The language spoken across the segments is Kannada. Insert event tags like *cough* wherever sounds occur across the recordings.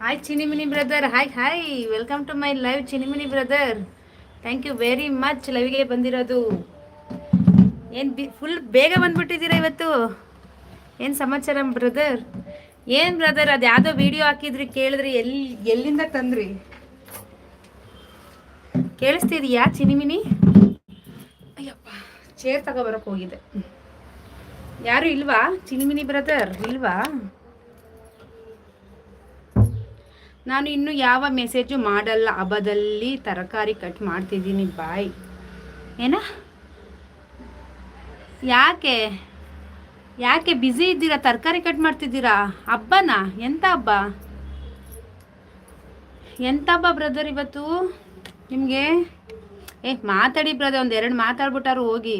Hi Chinimini brother hi hi welcome to my live Chinimini brother thank you very much ಲೈವ್ಗೆ ಬಂದಿರೋದು. ಏನು ಬಿ ಫುಲ್ ಬೇಗ ಬಂದ್ಬಿಟ್ಟಿದ್ದೀರಾ ಇವತ್ತು? ಏನು ಸಮಾಚಾರ ಬ್ರದರ್ ಏನು ಬ್ರದರ್ ಅದು ಯಾವುದೋ ವಿಡಿಯೋ ಹಾಕಿದ್ರಿ, ಕೇಳಿದ್ರಿ ಎಲ್ಲಿ ಎಲ್ಲಿಂದ ತಂದ್ರಿ? ಕೇಳಿಸ್ತಿದೀಯಾ ಚಿನಿಮಿನಿ ಚೇರ್ ತಗೊಬರಕ್ಕೆ ಹೋಗಿದ್ದೆ ಯಾರು ಇಲ್ವಾ? ಚಿನಿಮಿನಿ ಬ್ರದರ್ ಇಲ್ವಾ? ನಾನು ಇನ್ನು ಯಾವ ಮೆಸೇಜು ಮಾಡಲ್ಲ. ಹಬ್ಬದಲ್ಲಿ ತರಕಾರಿ ಕಟ್ ಮಾಡ್ತಿದ್ದೀನಿ ಬಾಯ್. ಏನ? ಯಾಕೆ? ಯಾಕೆ ಬ್ಯುಸಿ ಇದ್ದೀರಾ? ತರಕಾರಿ ಕಟ್ ಮಾಡ್ತಿದ್ದೀರಾ? ಹಬ್ಬನಾ? ಎಂಥ ಹಬ್ಬ? ಎಂಥ ಹಬ್ಬ ಬ್ರದರ್ ಇವತ್ತು? ನಿಮಗೆ? ಏ, ಮಾತಾಡಿ ಬ್ರದರ್, ಒಂದು ಎರಡು ಮಾತಾಡ್ಬಿಟ್ಟಾರು ಹೋಗಿ.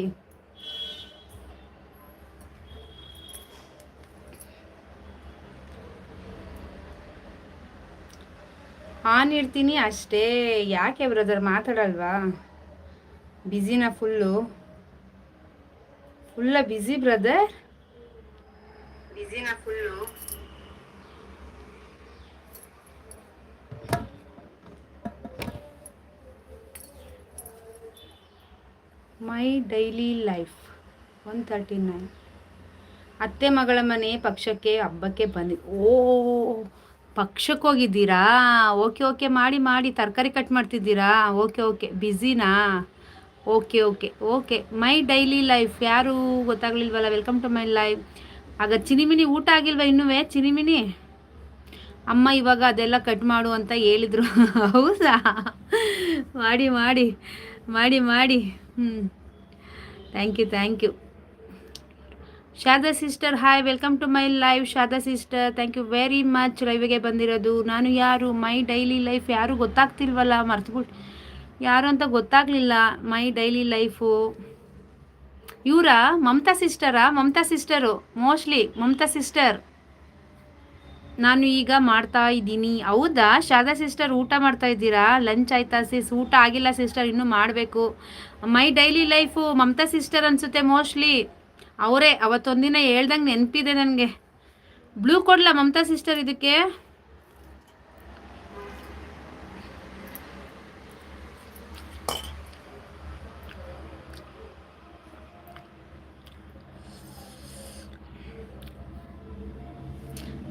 ಆನ್ ಇಡ್ತೀನಿ ಅಷ್ಟೇ. ಯಾಕೆ ಬ್ರದರ್, ಮಾತಾಡಲ್ವಾ? ಬ್ಯುಸಿನ full. Full busy brother? ಬ್ಯುಸಿನ full. My daily life one thirty nine. ಅತ್ತೆ ಮಗಳ ಮನೆ ಪಕ್ಷಕ್ಕೆ, ಹಬ್ಬಕ್ಕೆ ಬಂದಿ ಓ, ಪಕ್ಷಕ್ಕೆ ಹೋಗಿದ್ದೀರಾ? ಓಕೆ ಓಕೆ, ಮಾಡಿ ಮಾಡಿ, ತರಕಾರಿ ಕಟ್ ಮಾಡ್ತಿದ್ದೀರಾ? Okay okay, ಬ್ಯುಸಿನಾ? Okay okay okay. My daily life ಯಾರು ಗೊತ್ತಾಗ್ಲಿಲ್ವಲ್ಲ? Welcome to my life. ಆಗ ಚಿನಿಮಿನಿ ಊಟ ಆಗಿಲ್ವ ಇನ್ನೂ ಚಿನಿಮಿನಿ? ಅಮ್ಮ ಇವಾಗ ಅದೆಲ್ಲ ಕಟ್ ಮಾಡು ಅಂತ ಹೇಳಿದರು. *laughs* ಹೌದಾ? ಮಾಡಿ ಮಾಡಿ ಮಾಡಿ ಮಾಡಿ. ಹ್ಞೂ thank you thank you Sharada sister hi welcome to my live Sharada sister thank you very much ಲೈವ್ಗೆ ಬಂದಿರೋದು. ನಾನು ಯಾರು? ಮೈ ಡೈಲಿ ಲೈಫ್ ಯಾರು ಗೊತ್ತಾಗ್ತಿಲ್ವಲ್ಲ? ಮರ್ತುಬಿಟ್ಟು ಯಾರು ಅಂತ ಗೊತ್ತಾಗಲಿಲ್ಲ. ಮೈ ಡೈಲಿ ಲೈಫು ಇವರಾ? Mamata ಸಿಸ್ಟರಾ Mamata sister mostly Mamata sister ನಾನು ಈಗ ಮಾಡ್ತಾ ಇದ್ದೀನಿ. ಹೌದಾ? ಶಾರದಾ ಸಿಸ್ಟರ್ ಊಟ ಮಾಡ್ತಾ ಇದ್ದೀರಾ? ಲಂಚ್ ಆಯ್ತಾ ಸಿಸ್ ಊಟ ಆಗಿಲ್ಲ ಸಿಸ್ಟರ್ ಇನ್ನೂ ಮಾಡಬೇಕು. My daily life Mamata sister ಅನಿಸುತ್ತೆ ಮೋಸ್ಟ್ಲಿ. ಅವರೇ, ಅವತ್ತೊಂದಿನ ಹೇಳ್ದಂಗೆ ನೆನಪಿದೆ ನನಗೆ. ಬ್ಲೂ ಕೊಡಲ ಮಮತಾ ಸಿಸ್ಟರ್ ಇದಕ್ಕೆ?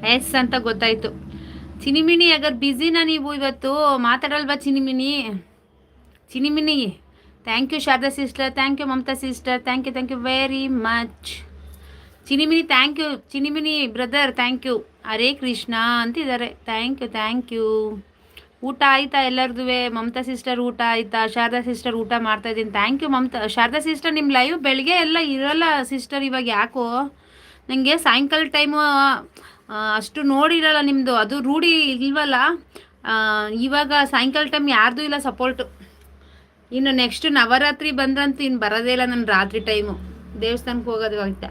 ಎಸ್ ಅಂತ ಗೊತ್ತಾಯ್ತು. ಚಿನಿಮಿನಿ, ಅಗರ್ ಬ್ಯುಸಿನಾ ನೀವು ಇವತ್ತು? ಮಾತಾಡಲ್ವಾ Chinimini? Chinimini? Thank you Sharada sister thank you Mamata sister thank you thank you very much Chinimini thank you Chinimini brother thank you Hare Krishna ಅಂತಿದ್ದಾರೆ. ಥ್ಯಾಂಕ್ ಯು ಥ್ಯಾಂಕ್ ಯು ಊಟ ಆಯ್ತಾ ಎಲ್ಲರದು ಮಮತಾ ಸಿಸ್ಟರ್ ಊಟ ಆಯ್ತಾ? ಶಾರದಾ ಸಿಸ್ಟರ್ ಊಟ ಮಾಡ್ತಾ ಇದ್ದೀನಿ. Thank you Mamata Sharada sister ನಿಮ್ಮ ಲೈವ್ ಬೆಳಗ್ಗೆ ಎಲ್ಲ ಇರಲ್ಲ ಸಿಸ್ಟರ್ ಇವಾಗ ಯಾಕೋ? ನನಗೆ ಸಾಯಂಕಾಲ ಟೈಮು ಅಷ್ಟು ನೋಡಿರಲ್ಲ ನಿಮ್ಮದು ಅದು ರೂಢಿ ಇಲ್ವಲ್ಲ? ಇವಾಗ ಸಾಯಂಕಾಲ ಟೈಮ್ ಯಾರ್ದು ಇಲ್ಲ ಸಪೋರ್ಟು ಇನ್ನು ನೆಕ್ಸ್ಟ್ ನವರಾತ್ರಿ ಬಂದ್ರಂತೂ ಇನ್ನು ಬರೋದೇ ಇಲ್ಲ ನನ್ನ ರಾತ್ರಿ ಟೈಮು ದೇವಸ್ಥಾನಕ್ಕೆ ಹೋಗೋದು ಅಂತ.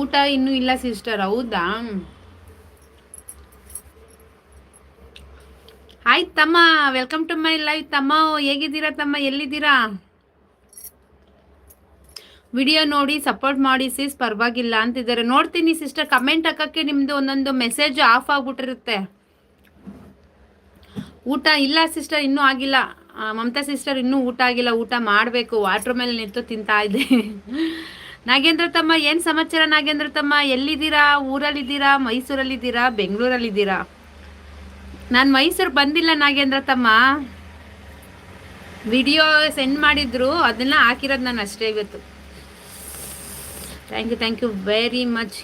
ಊಟ ಇನ್ನೂ ಇಲ್ಲ ಸಿಸ್ಟರ್ ಹೌದಾ? ಆಯ್ತು ತಮ್ಮ ವೆಲ್ಕಮ್ ಟು ಮೈ ಲೈಫ್ ತಮ್ಮ, ಹೇಗಿದ್ದೀರಾ ತಮ್ಮ, ಎಲ್ಲಿದ್ದೀರಾ? ವಿಡಿಯೋ ನೋಡಿ ಸಪೋರ್ಟ್ ಮಾಡಿ ಸಿಸ್ ಪರವಾಗಿಲ್ಲ ಅಂತಿದ್ದಾರೆ. ನೋಡ್ತೀನಿ ಸಿಸ್ಟರ್ ಕಮೆಂಟ್ ಹಾಕಕ್ಕೆ ನಿಮ್ದು ಒಂದೊಂದು ಮೆಸೇಜ್ ಆಫ್ ಆಗ್ಬಿಟ್ಟಿರುತ್ತೆ. ಊಟ ಇಲ್ಲ ಸಿಸ್ಟರ್ ಇನ್ನೂ ಆಗಿಲ್ಲ. ಮಮತಾ ಸಿಸ್ಟರ್ ಇನ್ನೂ ಊಟ ಆಗಿಲ್ಲ. ಊಟ ಮಾಡಬೇಕು. ವಾಟ್ರ್ ಮೇಲೆ ನಿಂತು ತಿಂತಾ ಇದೆ. ನಾಗೇಂದ್ರ ತಮ್ಮ, ಏನು ಸಮಾಚಾರ ನಾಗೇಂದ್ರ ತಮ್ಮ? ಎಲ್ಲಿದ್ದೀರಾ? ಊರಲ್ಲಿದ್ದೀರಾ? ಮೈಸೂರಲ್ಲಿದ್ದೀರಾ? ಬೆಂಗಳೂರಲ್ಲಿದ್ದೀರಾ? ನಾನು ಮೈಸೂರು ಬಂದಿಲ್ಲ ನಾಗೇಂದ್ರ ತಮ್ಮ. ವಿಡಿಯೋ ಸೆಂಡ್ ಮಾಡಿದ್ರು. ಅದನ್ನ ಹಾಕಿರೋದು ನಾನು ಅಷ್ಟೇ ಇವತ್ತು. Thank you thank you very much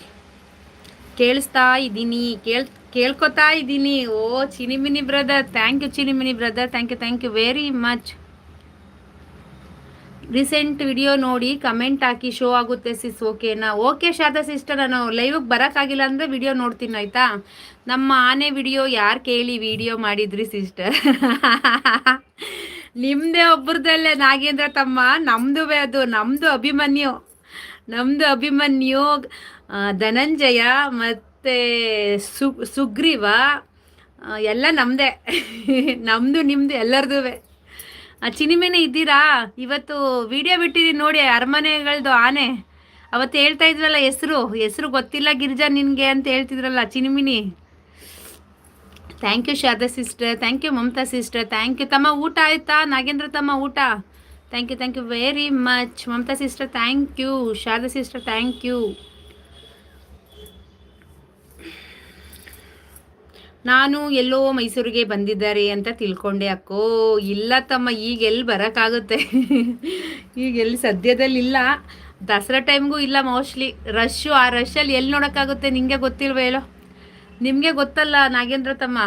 ಕೇಳಿಸ್ತಾ ಇದ್ದೀನಿ, ಕೇಳ್, ಕೇಳ್ಕೊತಾ ಇದ್ದೀನಿ. ಓ, Chinimini brother thank you Chinimini brother thank you thank you very much recent video ನೋಡಿ ಕಮೆಂಟ್ ಹಾಕಿ ಶೋ ಆಗುತ್ತೆ ಸಿಸ್ ಓಕೆನಾ ಓಕೆ ಶಾರದಾ ಸಿಸ್ಟರ್ ನಾನು ಲೈವಿಗೆ ಬರೋಕ್ಕಾಗಿಲ್ಲ ಅಂದರೆ ವಿಡಿಯೋ ನೋಡ್ತೀನಿ, ಆಯಿತಾ? ನಮ್ಮ ಆನೆ ವಿಡಿಯೋ ಯಾರು ಕೇಳಿ ವಿಡಿಯೋ ಮಾಡಿದ್ರಿ ಸಿಸ್ಟರ್ *laughs* ನಿಮ್ಮದೇ ಒಬ್ಬರದಲ್ಲೇ ನಾಗೇಂದ್ರ ತಮ್ಮ ನಮ್ಮದು ಅದು ನಮ್ಮದು ಅಭಿಮನ್ಯು. ನಮ್ಮದು ಅಭಿಮನ್ಯು ಧನಂಜಯ ಮತ್ತು ಸು, ಸುಗ್ರೀವ ಎಲ್ಲ ನಮ್ಮದೇ *laughs* ನಮ್ಮದು ನಿಮ್ಮದು ಎಲ್ಲರದೂ ಚಿನಿಮೆನೆ ಇದ್ದೀರಾ? ಇವತ್ತು ವಿಡಿಯೋ ಬಿಟ್ಟಿದ್ದೀನಿ ನೋಡಿ ಅರಮನೆಗಳದ್ದು ಆನೆ. ಅವತ್ತು ಹೇಳ್ತಾ ಇದ್ರಲ್ಲ ಹೆಸರು. ಹೆಸರು ಗೊತ್ತಿಲ್ಲ ಗಿರಿಜಾ ನಿನಗೆ ಅಂತ ಹೇಳ್ತಿದ್ರಲ್ಲ ಚಿನಿಮಿನಿ. Thank you Sharada sister thank you Mamata sister thank you ತಮ್ಮ ಊಟ ಆಯ್ತಾ? ನಾಗೇಂದ್ರ ತಮ್ಮ ಊಟ? Thank you thank you very much Mamata sister thank you Sharada sister thank you ನಾನು ಎಲ್ಲೋ ಮೈಸೂರಿಗೆ ಬಂದಿದ್ದಾರೆ ಅಂತ ತಿಳ್ಕೊಂಡೆ, ಅಕ್ಕೋ. ಇಲ್ಲ ತಮ್ಮ, ಈಗ ಎಲ್ಲಿ ಬರೋಕ್ಕಾಗುತ್ತೆ? ಈಗ ಎಲ್ಲಿ ಸದ್ಯದಲ್ಲಿ ಇಲ್ಲ. ದಸರಾ ಟೈಮ್ಗೂ ಇಲ್ಲ ಮೋಸ್ಟ್ಲಿ. ರಶ್ಶು, ಆ ರಶ್ಶಲ್ಲಿ ಎಲ್ಲಿ ನೋಡೋಕ್ಕಾಗುತ್ತೆ? ನಿಮಗೆ ಗೊತ್ತಿಲ್ವ ಹೇಳೋ? ನಿಮಗೆ ಗೊತ್ತಲ್ಲ ನಾಗೇಂದ್ರ ತಮ್ಮ?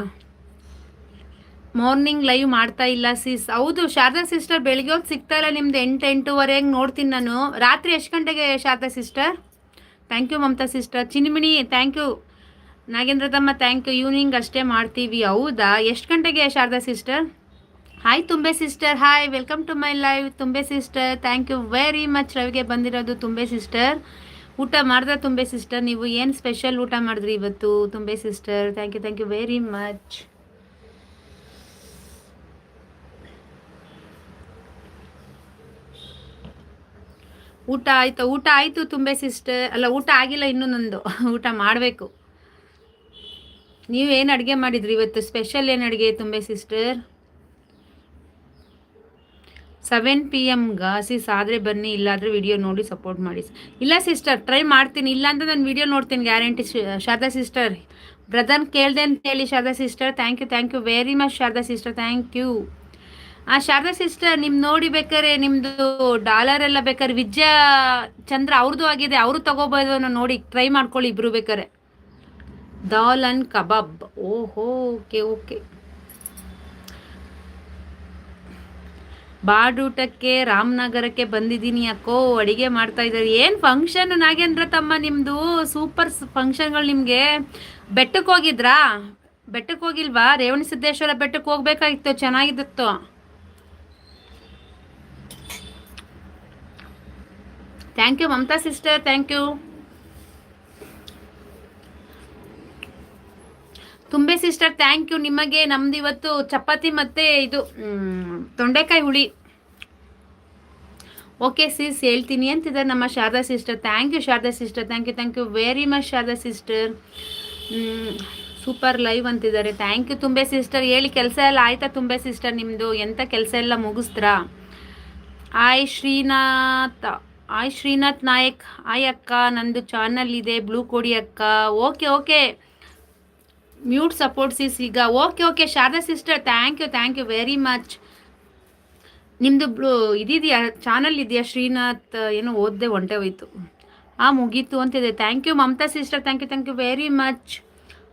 ಮಾರ್ನಿಂಗ್ ಲೈವ್ ಮಾಡ್ತಾ ಇಲ್ಲ ಸಿಸ್ ಹೌದು, ಶಾರದಾ ಸಿಸ್ಟರ್ ಬೆಳಿಗ್ಗೆ ಹೋಗಿ ಸಿಗ್ತಾ ಇಲ್ಲ ನಿಮ್ದು ಎಂಟು ಎಂಟೂವರೆಗೆ ನೋಡ್ತೀನಿ ನಾನು. ರಾತ್ರಿ ಎಷ್ಟು ಗಂಟೆಗೆ Sharada sister thank you Mamata sister Chinimini thank you Nagendra ತಮ್ಮ ಥ್ಯಾಂಕ್ ಯು ಈವ್ನಿಂಗ್ ಅಷ್ಟೇ ಮಾಡ್ತೀವಿ. ಹೌದಾ? ಎಷ್ಟು ಗಂಟೆಗೆ Sharada sister hi Thumbe sister hi welcome to my live Thumbe sister thank you very much ರವಿಗೆ ಬಂದಿರೋದು ತುಂಬೆ ಸಿಸ್ಟರ್ ಊಟ ಮಾಡಿದ್ರೆ ತುಂಬೆ ಸಿಸ್ಟರ್ ನೀವು ಏನು ಸ್ಪೆಷಲ್ ಊಟ ಮಾಡಿದ್ರಿ ಇವತ್ತು, Thumbe sister thank you thank you very much ಊಟ ಆಯ್ತು, ಊಟ ಆಯಿತು ತುಂಬೆ ಸಿಸ್ಟರ್ ಅಲ್ಲ, ಊಟ ಆಗಿಲ್ಲ ಇನ್ನೂ ನಂದು. *laughs* ಊಟ ಮಾಡಬೇಕು. ನೀವೇನು ಅಡುಗೆ ಮಾಡಿದ್ರಿ ಇವತ್ತು? ಸ್ಪೆಷಲ್ ಏನು ಅಡುಗೆ ತುಂಬೆ ಸಿಸ್ಟರ್ ಸೆವೆನ್ ಪಿ ಎಮ್ಗೆ ಸಿಸ್ ಆದರೆ ಬನ್ನಿ, ಇಲ್ಲಾದರೆ ವಿಡಿಯೋ ನೋಡಿ ಸಪೋರ್ಟ್ ಮಾಡಿ. ಇಲ್ಲ ಸಿಸ್ಟರ್ ಟ್ರೈ ಮಾಡ್ತೀನಿ. ಇಲ್ಲ ಅಂತ ನಾನು ವಿಡಿಯೋ ನೋಡ್ತೀನಿ ಗ್ಯಾರಂಟಿ ಶಾರದಾ ಸಿಸ್ಟರ್ ಬ್ರದರ್ ಕೇಳಿದೆ ಅಂತ ಹೇಳಿ Sharada sister thank you thank you very much Sharada sister thank you ಆ ಶಾರದಾ ಸಿಸ್ಟರ್ ನಿಮ್ ನೋಡಿ ಬೇಕಾರೆ ನಿಮ್ದು ಡಾಲರ್ ಎಲ್ಲ ಬೇಕಾದ್ರೆ ವಿದ್ಯಾ ಚಂದ್ರ ಅವ್ರದ್ದು ಆಗಿದೆ, ಅವರು ತಗೋಬೋದು ನೋಡಿ ಟ್ರೈ ಮಾಡ್ಕೊಳ್ಳಿ ಇಬ್ರು ಬೇಕಾರೆ ದಾಲ್ ಅಂಡ್ ಕಬಾಬ್. ಓಹೋ ಓಕೆ ಓಕೆ ಬಾಡೂಟಕ್ಕೆ, ರಾಮನಗರಕ್ಕೆ ಬಂದಿದ್ದೀನಿ ಅಕ್ಕೋ, ಅಡಿಗೆ ಮಾಡ್ತಾ ಇದ್ದಾರೆ. ಏನು ಫಂಕ್ಷನ್ ನಾಗೇಂದ್ರ ತಮ್ಮ ನಿಮ್ಮದು ಸೂಪರ್ ಫಂಕ್ಷನ್ಗಳು ನಿಮಗೆ. ಬೆಟ್ಟಕ್ಕೆ ಹೋಗಿದ್ರಾ? ಬೆಟ್ಟಕ್ಕೆ ಹೋಗಿಲ್ವಾ? ರೇವಣ ಸಿದ್ದೇಶ್ವರ ಬೆಟ್ಟಕ್ಕೆ ಹೋಗ್ಬೇಕಾಗಿತ್ತು ಚೆನ್ನಾಗಿತ್ತು thank you Mamata sister thank you Thumbe sister thank you ನಿಮಗೆ ನಮ್ದು ಇವತ್ತು ಚಪಾತಿ ಮತ್ತೆ ಇದು ತೊಂಡೆಕಾಯಿ ಹುಳಿ. ಓಕೆ ಸಿಸ್ ಹೇಳ್ತೀನಿ ಅಂತಿದ್ದಾರೆ ನಮ್ಮ Sharada sister thank you Sharada sister thank you thank you very much Sharada sister super live ಅಂತಿದ್ದಾರೆ. ಥ್ಯಾಂಕ್ ಯು ತುಂಬೆ ಸಿಸ್ಟರ್ ಹೇಳಿ, ಕೆಲಸ ಎಲ್ಲ ಆಯ್ತಾ ತುಂಬೆ ಸಿಸ್ಟರ್ ನಿಮ್ಮದು ಎಂಥ ಕೆಲಸ ಎಲ್ಲ ಮುಗಿಸ್ತ್ರಾ ಆಯ್ ಶ್ರೀನಾಥ್. ಆಯ್ ಶ್ರೀನಾಥ್ ನಾಯಕ್, ಆಯ್ ಅಕ್ಕ, ನಂದು ಚಾನಲ್ ಇದೆ ಬ್ಲೂ ಕೊಡಿ ಅಕ್ಕ. Okay okay mute support sis ಈಗ. Okay okay Sharada sister thank you thank you very much ನಿಮ್ಮದು ಬ್ಲೂ ಇದಿದೆಯಾ? ಚಾನಲ್ ಇದೆಯಾ ಶ್ರೀನಾಥ್? ಏನು ಓದ್ದೆ ಹೊಂಟೆ ಹೋಯ್ತು. ಆ, ಮುಗೀತು ಅಂತಿದೆ. Thank you Mamata sister thank you thank you very much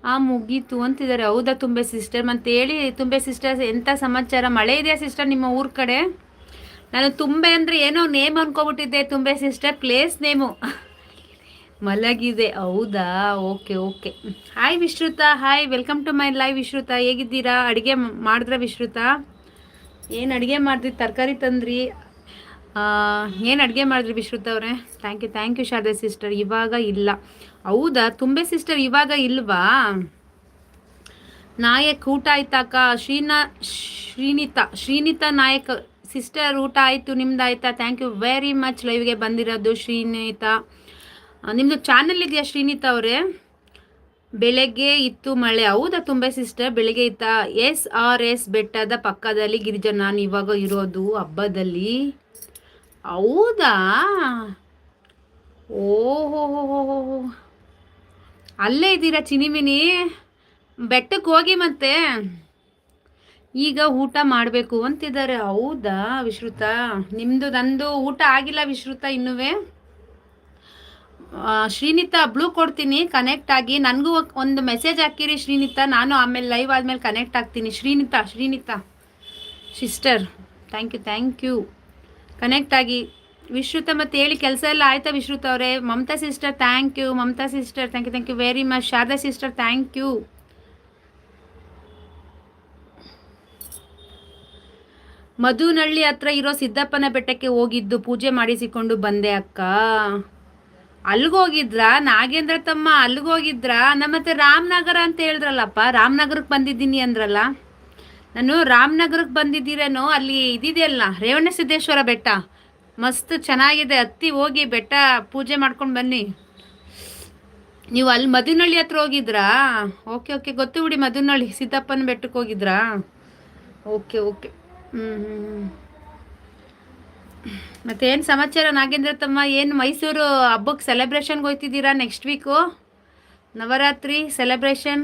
ಆ, ಮುಗೀತು ಅಂತಿದ್ದಾರೆ. ಹೌದಾ ತುಂಬೆ ಸಿಸ್ಟರ್ ಅಂತೇಳಿ ತುಂಬೆ ಸಿಸ್ಟರ್ ಎಂಥ ಸಮಾಚಾರ? ಮಳೆ ಇದೆಯಾ ಸಿಸ್ಟರ್ ನಿಮ್ಮ ಊರ ಕಡೆ? ನಾನು ತುಂಬೆ ಅಂದರೆ ಏನೋ ನೇಮ್ ಅನ್ಕೋಬಿಟ್ಟಿದ್ದೆ, ತುಂಬೆ ಸಿಸ್ಟರ್ ಪ್ಲೇಸ್ ನೇಮು ಮಲಗಿದೆ. ಹೌದಾ? Okay okay hi Vishruta. Hi welcome to my live Vishruta. ಹೇಗಿದ್ದೀರಾ? ಅಡುಗೆ ಮಾಡಿದ್ರ ವಿಶ್ರುತ? ಏನು ಅಡುಗೆ ಮಾಡಿದ್ರಿ ತರಕಾರಿ ತಂದ್ರಿ? ಏನು ಅಡುಗೆ ಮಾಡಿದ್ರಿ ವಿಶ್ರುತ ಅವರೇ? Thank you thank you Sharade sister ಇವಾಗ ಇಲ್ಲ. ಹೌದಾ? ತುಂಬೆ ಸಿಸ್ಟರ್ ಇವಾಗ ಇಲ್ವಾ? ನಾಯಕ್ ಊಟ ಆಯ್ತಾಕ? ಶ್ರೀನಾ ಶ್ರೀನಿತಾ ಶ್ರೀನಿತಾ ನಾಯಕ್ ಸಿಸ್ಟರ್, ಊಟ ಆಯಿತು ನಿಮ್ದು ಆಯ್ತಾ ಥ್ಯಾಂಕ್ ಯು ವೆರಿ ಮಚ್ ಲೈವ್ಗೆ ಬಂದಿರೋದು ಶ್ರೀನಿತ. ನಿಮ್ಮದು ಚಾನಲ್ ಇದೆಯಾ ಶ್ರೀನಿತ ಅವರೇ? ಬೆಳಗ್ಗೆ ಇತ್ತು ಮಳೆ. ಹೌದಾ ತುಂಬ ಸಿಸ್ಟರ್ ಬೆಳಗ್ಗೆ ಇತ್ತ? ಎಸ್ ಆರ್ ಎಸ್ ಬೆಟ್ಟದ ಪಕ್ಕದಲ್ಲಿ ಗಿರಿಜಾ ನಾನು ಇವಾಗ ಇರೋದು ಹಬ್ಬದಲ್ಲಿ. ಹೌದಾ? ಓಹೋ ಅಲ್ಲೇ ಇದ್ದೀರಾ ಚಿನಿಮಿನಿ? ಬೆಟ್ಟಕ್ಕೆ ಹೋಗಿ ಮತ್ತೆ? ಈಗ ಊಟ ಮಾಡಬೇಕು ಅಂತಿದ್ದಾರೆ. ಹೌದಾ ವಿಶ್ರುತ? ನಿಮ್ಮದು ನಂದು ಊಟ ಆಗಿಲ್ಲ ವಿಶ್ರುತ ಇನ್ನೂವೇ? ಆ, ಶ್ರೀನಿತಾ ಬ್ಲೂ ಕೊಡ್ತೀನಿ ಕನೆಕ್ಟ್ ಆಗಿ. ನನಗೂ ಒಂದು ಮೆಸೇಜ್ ಹಾಕಿರಿ ಶ್ರೀನಿತಾ. ನಾನು ಆಮೇಲೆ ಲೈವ್ ಆದಮೇಲೆ ಕನೆಕ್ಟ್ ಆಗ್ತೀನಿ. Srinita Srinita sister thank you thank you connect ಆಗಿ. ವಿಶ್ರುತ ಮತ್ತೆ ಹೇಳಿ ಕೆಲಸ ಎಲ್ಲ ಆಯ್ತಾ ವಿಶ್ರುತ ಅವರೇ? Mamata sister thank you Mamata sister thank you thank you very much Sharada sister thank you Madhunalli ಹತ್ರ ಇರೋ ಸಿದ್ದಪ್ಪನ ಬೆಟ್ಟಕ್ಕೆ ಹೋಗಿದ್ದು ಪೂಜೆ ಮಾಡಿಸಿಕೊಂಡು ಬಂದೆ ಅಕ್ಕ. ಅಲ್ಗೋಗಿದ್ರಾ? ನಾಗೇಂದ್ರ ತಮ್ಮ ಅಲ್ಗೋಗಿದ್ರಾ? ನಮ್ಮ ಮತ್ತೆ ರಾಮನಗರ ಅಂತ ಹೇಳಿದ್ರಲ್ಲಪ್ಪ, ರಾಮನಗರಕ್ಕೆ ಬಂದಿದ್ದೀನಿ ಅಂದ್ರಲ್ಲ. ನಾನು ರಾಮನಗರಕ್ಕೆ ಬಂದಿದ್ದೀರೇನೋ, ಅಲ್ಲಿ ಇದಿದೆಯಲ್ಲ ರೇವಣ ಸಿದ್ದೇಶ್ವರ ಬೆಟ್ಟ. ಮಸ್ತ್ ಚೆನ್ನಾಗಿದೆ, ಹತ್ತಿ ಹೋಗಿ ಬೆಟ್ಟ ಪೂಜೆ ಮಾಡ್ಕೊಂಡು ಬನ್ನಿ. ನೀವು ಅಲ್ಲಿ ಮಧುನಳ್ಳಿ ಹತ್ರ ಹೋಗಿದ್ರಾ? ಓಕೆ ಓಕೆ, ಗೊತ್ತು ಬಿಡಿ ಮಧುನಳ್ಳಿ, ಸಿದ್ದಪ್ಪನ ಬೆಟ್ಟಕ್ಕೆ ಹೋಗಿದ್ರಾ? Okay okay. ಹ್ಞೂ ಹ್ಞೂ ಹ್ಞೂ ಮತ್ತೇನು ಸಮಾಚಾರ? ನಾಗೇಂದ್ರ ತಮ್ಮ, ಏನು ಮೈಸೂರು ಹಬ್ಬಕ್ಕೆ ಸೆಲೆಬ್ರೇಷನ್ಗೆ ಹೋಗ್ತಿದ್ದೀರಾ next week Navaratri celebration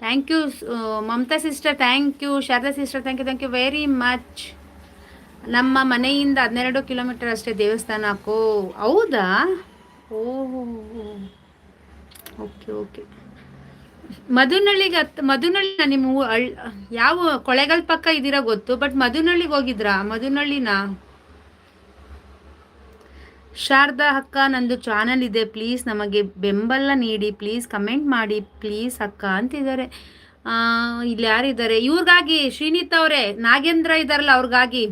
thank you Mamata sister thank you Sharada sister thank you thank you very much ನಮ್ಮ ಮನೆಯಿಂದ ಹನ್ನೆರಡು ಕಿಲೋಮೀಟರ್ ಅಷ್ಟೇ ದೇವಸ್ಥಾನಕ್ಕೋ ಹೌದಾ? ಓಹೋ ಓಕೆ ಓಕೆ ಮಧುನಳ್ಳಿಗೆ ಹತ್ ಮಧುನಳ್ಳಿ ನಿಮ್ಮ ಹಳ್, ಯಾವ ಕೊಳೆಗಲ್ ಪಕ್ಕ ಇದ್ದೀರಾ ಗೊತ್ತು ಬಟ್ ಮಧುನಳ್ಳಿಗೆ ಹೋಗಿದ್ರಾ? ಮಧುನಳ್ಳಿನ ಶಾರದಾ ಅಕ್ಕ ನಂದು ಚಾನಲ್ ಇದೆ. ಪ್ಲೀಸ್ ನಮಗೆ ಬೆಂಬಲ ನೀಡಿ ಪ್ಲೀಸ್ ಕಮೆಂಟ್ ಮಾಡಿ ಪ್ಲೀಸ್ ಅಕ್ಕ ಅಂತಿದ್ದಾರೆ. ಇಲ್ಲಿ ಯಾರಿದ್ದಾರೆ? ಇವ್ರಿಗಾಗಿ ಶ್ರೀನಿತಾ ಅವರೇ, ನಾಗೇಂದ್ರ ಇದ್ದಾರಲ್ಲ ಅವ್ರಿಗಾಗಿ.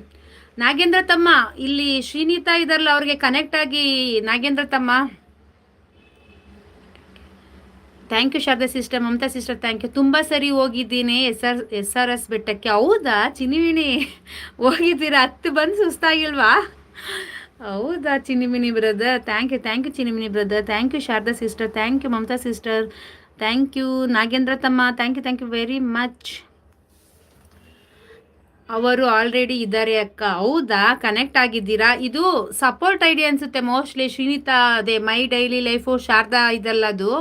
ನಾಗೇಂದ್ರ ತಮ್ಮ, ಇಲ್ಲಿ ಶ್ರೀನಿತಾ ಇದ್ದಾರಲ್ಲ, ಅವ್ರಿಗೆ ಕನೆಕ್ಟ್ ಆಗಿ ನಾಗೇಂದ್ರ ತಮ್ಮ. Thank you Sharada sister, Mamata sister, thank you. ತುಂಬ ಸರಿ ಹೋಗಿದ್ದೀನಿ. S R S R S ಬೆಟ್ಟಕ್ಕೆ. ಹೌದಾ? ಚಿನಿಮಿನಿ, ಹೋಗಿದ್ದೀರಾ? ಹತ್ತು ಬಂದು ಸುಸ್ತಾಗಿಲ್ವಾ? ಹೌದಾ Chinimini brother thank you thank you Chinimini brother thank you Sharada sister, thank you Mamata sister. Thank you Nagendra ತಮ್ಮ. Thank you thank you very much ಅವರು ಆಲ್ರೆಡಿ ಇದ್ದಾರೆ ಅಕ್ಕ. ಹೌದಾ? ಕನೆಕ್ಟ್ ಆಗಿದ್ದೀರಾ? ಇದು ಸಪೋರ್ಟ್ ಐಡಿ ಅನ್ಸುತ್ತೆ ಮೋಸ್ಟ್ಲಿ ಶ್ರೀನಿತಾ ಅದೇ ಮೈ ಡೈಲಿ ಲೈಫು ಶಾರದಾ ಇದಲ್ಲ ಅದು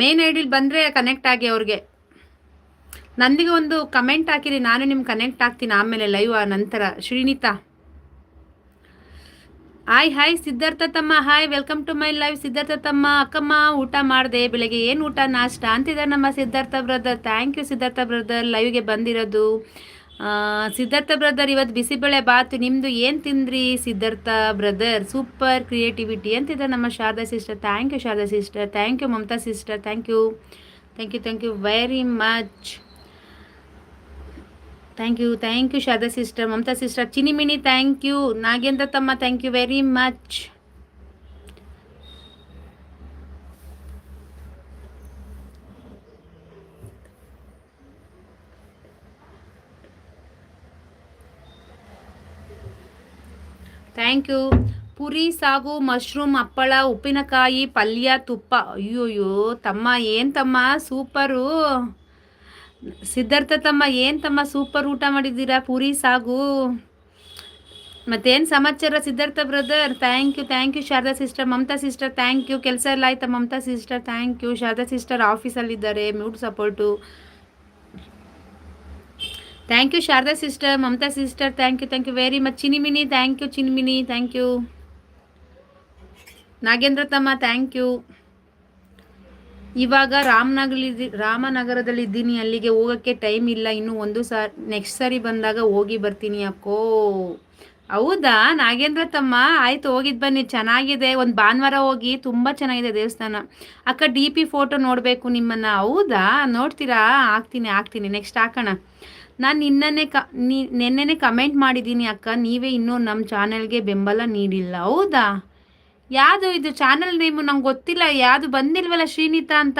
ಮೇನ್ ಐಡಿಲಿ ಬಂದರೆ ಕನೆಕ್ಟ್ ಆಗಿ ಅವ್ರಿಗೆ. ನನಗೆ ಒಂದು ಕಮೆಂಟ್ ಹಾಕಿರಿ, ನಾನು ನಿಮ್ಗೆ ಕನೆಕ್ಟ್ ಆಗ್ತೀನಿ ಆಮೇಲೆ ಲೈವ್ ಆ ನಂತರ. ಶ್ರೀನಿತಾ. ಹಾಯ್ ಹಾಯ್ ಸಿದ್ಧಾರ್ಥ ತಮ್ಮ hi welcome to my live Siddhartha ತಮ್ಮ, ಅಕ್ಕಮ್ಮ, ಊಟ ಮಾಡಿದೆ, ಬೆಳಗ್ಗೆ ಏನು ಊಟ, ನಾಷ್ಟ ಅಂತಿದ್ದಾರೆ ನಮ್ಮ Siddhartha brother thank you Siddhartha brother ಲೈವ್ಗೆ ಬಂದಿರೋದು. ಸಿದ್ಧಾರ್ಥ ಬ್ರದರ್ ಇವತ್ತು ಬಿಸಿಬೇಳೆ ಬಾತು ನಿಮ್ಮದು ಏನು ತಿಂದ್ರಿ ಸಿದ್ಧಾರ್ಥ ಬ್ರದರ್? ಸೂಪರ್ ಕ್ರಿಯೇಟಿವಿಟಿ ಅಂತಿದೆ ನಮ್ಮ Sharada sister thank you Sharada sister thank you Mamata sister thank you thank you thank you very much thank you thank you Sharada sister Mamata sister Chinimini thank you Nagendra ತಮ್ಮ thank you very much thank you. Puri, ಸಾಗು, ಮಶ್ರೂಮ್, ಹಪ್ಪಳ, ಉಪ್ಪಿನಕಾಯಿ, ಪಲ್ಯ, ತುಪ್ಪ. ಅಯ್ಯೋಯ್ಯೋ, ತಮ್ಮ ಏನ್ ತಮ್ಮ ಸೂಪರು. ಸಿದ್ಧಾರ್ಥ ತಮ್ಮ ಏನ್ ತಮ್ಮ ಸೂಪರ್ ಊಟ ಮಾಡಿದ್ದೀರಾ, ಪೂರಿ, ಸಾಗು? ಮತ್ತೇನು ಸಮಾಚಾರ Siddhartha brother thank you thank you, Sharada sister, Mamata sister, thank you. ಕೆಲಸ ಎಲ್ಲ ಆಯ್ತಾ Mamata sister? Thank you. Sharada sister ಆಫೀಸಲ್ಲಿದ್ದಾರೆ mute support thank you Sharada sister Mamata sister thank you thank you very much Chinimini thank you Chinimini thank you Nagendra ತಮ್ಮ ಥ್ಯಾಂಕ್ ಯು ಇವಾಗ ರಾಮನಗರದಲ್ಲಿ ರಾಮನಗರದಲ್ಲಿ ಇದ್ದೀನಿ. ಅಲ್ಲಿಗೆ ಹೋಗೋಕ್ಕೆ ಟೈಮ್ ಇಲ್ಲ. ಇನ್ನು ಒಂದು ಸಾರಿ ನೆಕ್ಸ್ಟ್ ಸಾರಿ ಬಂದಾಗ ಹೋಗಿ ಬರ್ತೀನಿ ಅಕ್ಕೋ. ಹೌದಾ? ನಾಗೇಂದ್ರ ತಮ್ಮ ಆಯ್ತು ಹೋಗಿದ್ದು ಬನ್ನಿ. ಚೆನ್ನಾಗಿದೆ. ಒಂದು ಭಾನುವಾರ ಹೋಗಿ ತುಂಬ ಚೆನ್ನಾಗಿದೆ ದೇವಸ್ಥಾನ. ಅಕ್ಕ ಡಿ ಪಿ ಫೋಟೋ ನೋಡಬೇಕು ನಿಮ್ಮನ್ನು. ಹೌದಾ? ನೋಡ್ತೀರಾ? ಹಾಕ್ತೀನಿ ಹಾಕ್ತೀನಿ. ನೆಕ್ಸ್ಟ್ ಹಾಕೋಣ. ನಾನು ನಿನ್ನೆ ಕ ನೀ ನಿನ್ನೆ ಕಮೆಂಟ್ ಮಾಡಿದ್ದೀನಿ ಅಕ್ಕ. ನೀವೇ ಇನ್ನೂ ನಮ್ಮ ಚಾನಲ್ಗೆ ಬೆಂಬಲ ನೀಡಿಲ್ಲ. ಹೌದಾ? ಯಾವುದು ಇದು ಚಾನಲ್ ನೇಮು ನಂಗೆ ಗೊತ್ತಿಲ್ಲ. ಯಾವುದು ಬಂದಿಲ್ವಲ್ಲ ಶ್ರೀನಿತಾ ಅಂತ?